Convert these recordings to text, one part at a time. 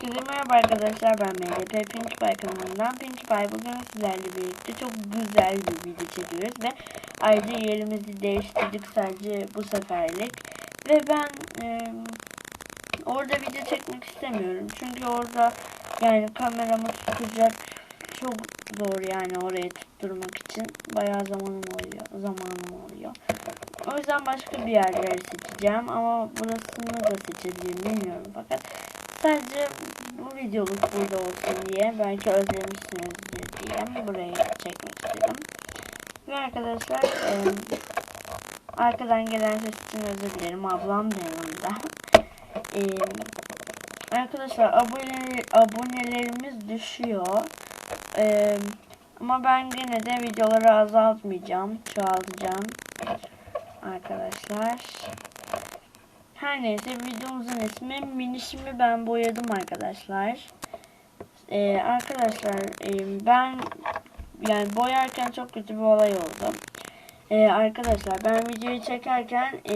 Herkese merhaba arkadaşlar ben MDP Pinkie Pie kanalından Pinkie Pie. Bugün sizlerle birlikte çok güzel bir video çekiyoruz ve ayrıca yerimizi değiştirdik sadece bu seferlik. Ve ben e, orada video çekmek istemiyorum. Çünkü orada yani kameramı tutacak çok zor yani oraya tutturmak için. Bayağı zamanım oluyor zamanım oluyor. O yüzden başka bir yerleri seçeceğim ama burasını da seçebilirim bilmiyorum. Fakat sadece bu videoluk burada olsun diye belki özlemişsinizdir diye burayı çekmek istedim. Ve arkadaşlar e, arkadan gelen ses için özür dilerim ablam da yanımda. E, arkadaşlar abone, abonelerimiz düşüyor. E, ama ben gene de videoları azaltmayacağım, çoğaltacağım arkadaşlar. Her neyse videomuzun ismi minişimi ben boyadım arkadaşlar. Ee, arkadaşlar e, ben yani boyarken çok kötü bir olay oldu. Ee, arkadaşlar ben videoyu çekerken e,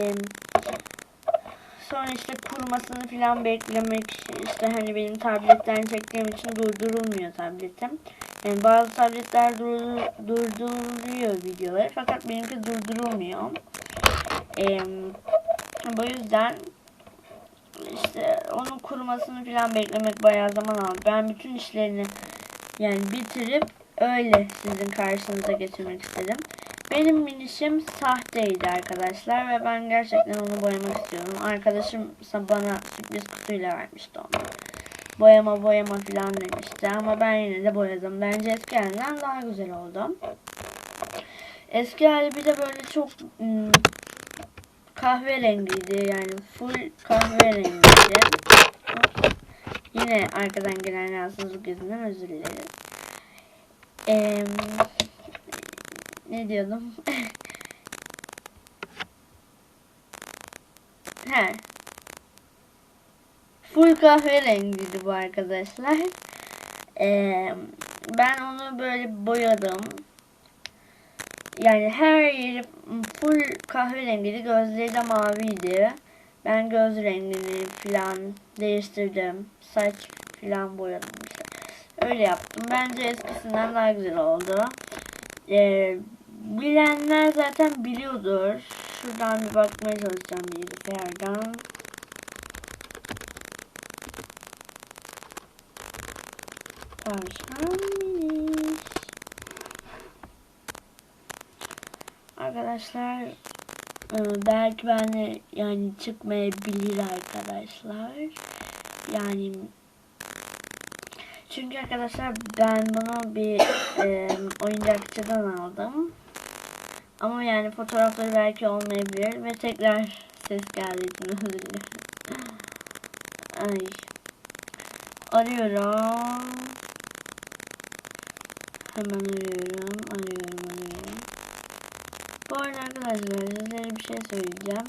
sonra işte kurumasını falan beklemek işte hani benim tabletten çektiğim için durdurulmuyor tabletim. Yani bazı tabletler durdur, durduruyor videoları fakat benimki durdurulmuyor. Ee, bu yüzden işte onun kurumasını falan beklemek bayağı zaman aldı. Ben bütün işlerini yani bitirip öyle sizin karşınıza getirmek istedim. Benim minişim sahteydi arkadaşlar ve ben gerçekten onu boyamak istiyordum. Arkadaşım bana sürpriz kutuyla vermişti onu. Boyama boyama falan demişti ama ben yine de boyadım. Bence eski halinden daha güzel oldu. Eski hali bir de böyle çok ım, kahverengiydi yani full kahverengiydi. Yine arkadan gelen rahatsızlık yüzünden özür dilerim. Ee, ne diyordum? He. Full kahverengiydi bu arkadaşlar. Ee, ben onu böyle boyadım. Yani her yeri full kahverengiydi. Gözleri de maviydi. Ben göz rengini falan değiştirdim. Saç falan boyadım işte. Öyle yaptım. Bence eskisinden daha güzel oldu. Ee, bilenler zaten biliyordur. Şuradan bir bakmaya çalışacağım bilgisayardan. Tavşan miniş. Arkadaşlar e, belki ben yani çıkmayabilir arkadaşlar. Yani çünkü arkadaşlar ben bunu bir e, oyuncakçıdan aldım. Ama yani fotoğrafları belki olmayabilir ve tekrar ses geldiği için özür. Ay. Arıyorum. Hemen arıyorum. Arıyorum arıyorum. Bu arada arkadaşlar sizlere bir şey söyleyeceğim.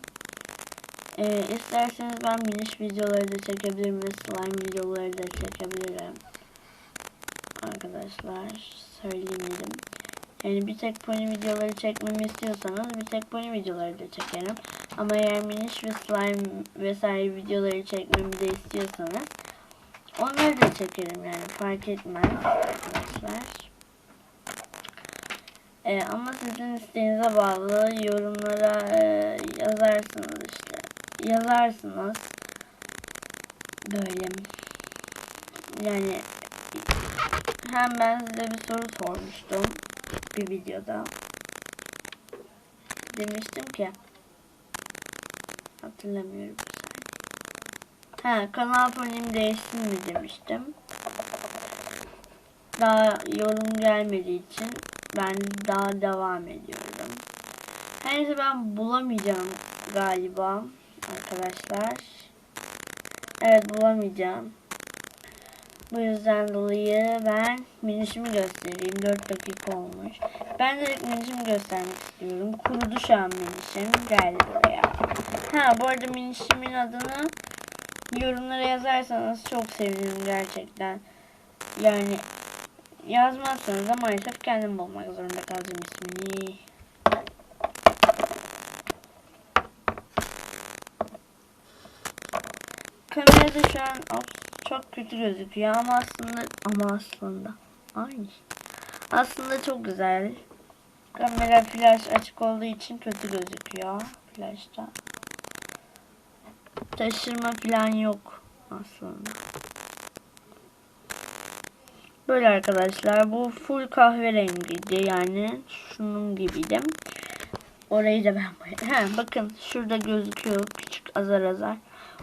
Ee, isterseniz ben miniş videoları da çekebilirim ve slime videoları da çekebilirim. Arkadaşlar söyleyemedim. Yani bir tek pony videoları çekmemi istiyorsanız bir tek pony videoları da çekerim. Ama eğer miniş ve slime vesaire videoları çekmemi de istiyorsanız onları da çekerim yani fark etmez arkadaşlar. Ee, ama sizin isteğinize bağlı yorumlara e, yazarsınız işte. Yazarsınız. Böyle. Yani hem ben size bir soru sormuştum bir videoda. Demiştim ki hatırlamıyorum. Ha kanal fonim değişsin mi demiştim. Daha yorum gelmediği için ben daha devam ediyorum. Her neyse ben bulamayacağım galiba arkadaşlar. Evet bulamayacağım. Bu yüzden dolayı ben minişimi göstereyim. 4 dakika olmuş. Ben direkt minişimi göstermek istiyorum. Kurudu şu an minişim. Geldi buraya. Ha bu arada minişimin adını yorumlara yazarsanız çok sevinirim gerçekten. Yani yazmazsanız da maalesef kendim bulmak zorunda kalacağım ismini. Kamerada şu an çok kötü gözüküyor ama aslında ama aslında aynı. Aslında çok güzel. Kamera flash açık olduğu için kötü gözüküyor flashta. Taşırma falan yok aslında. Böyle arkadaşlar bu full kahverengiydi yani şunun gibiydi. Orayı da ben boyadım. Bakın şurada gözüküyor küçük azar azar.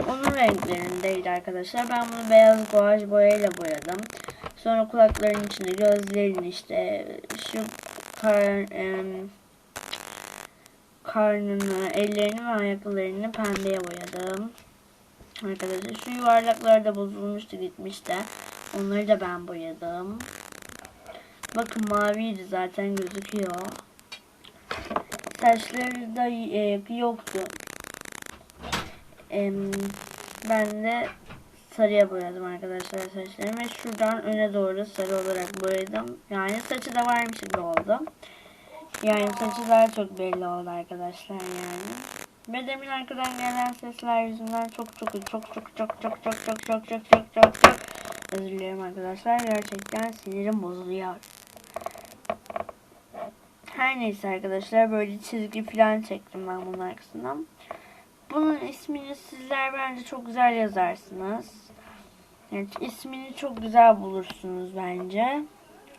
Onun renklerindeydi arkadaşlar. Ben bunu beyaz guaj boyayla boyadım. Sonra kulakların içinde gözlerin işte şu kar, em, karnını, ellerini ve ayaklarını pembeye boyadım. Arkadaşlar şu yuvarlaklar da bozulmuştu gitmişti. Onları da ben boyadım. Bakın maviydi zaten gözüküyor. Saçları da e, yoktu. Em, ben de sarıya boyadım arkadaşlar saçlarımı. Şuradan öne doğru sarı olarak boyadım. Yani saçı da varmış gibi oldu. Yani saçı daha çok belli oldu arkadaşlar yani. Ve demin arkadan gelen sesler yüzünden çok çok çok çok çok çok çok çok çok çok çok çok çok özür dilerim arkadaşlar. Gerçekten sinirim bozuluyor. Her neyse arkadaşlar böyle çizgi falan çektim ben bunun arkasından. Bunun ismini sizler bence çok güzel yazarsınız. Evet, ismini çok güzel bulursunuz bence.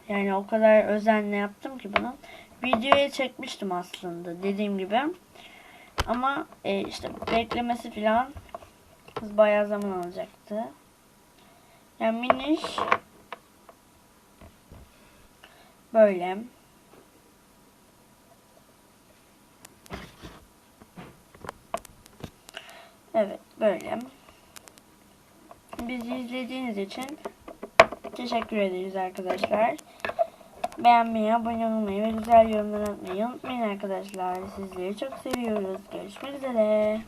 Yani o kadar özenle yaptım ki bunu. Videoya çekmiştim aslında dediğim gibi. Ama e, işte beklemesi falan bayağı zaman alacaktı. Yani miniş böyle. Evet böyle. Bizi izlediğiniz için teşekkür ederiz arkadaşlar. Beğenmeyi, abone olmayı ve güzel yorumlar atmayı unutmayın arkadaşlar. Sizleri çok seviyoruz. Görüşmek üzere.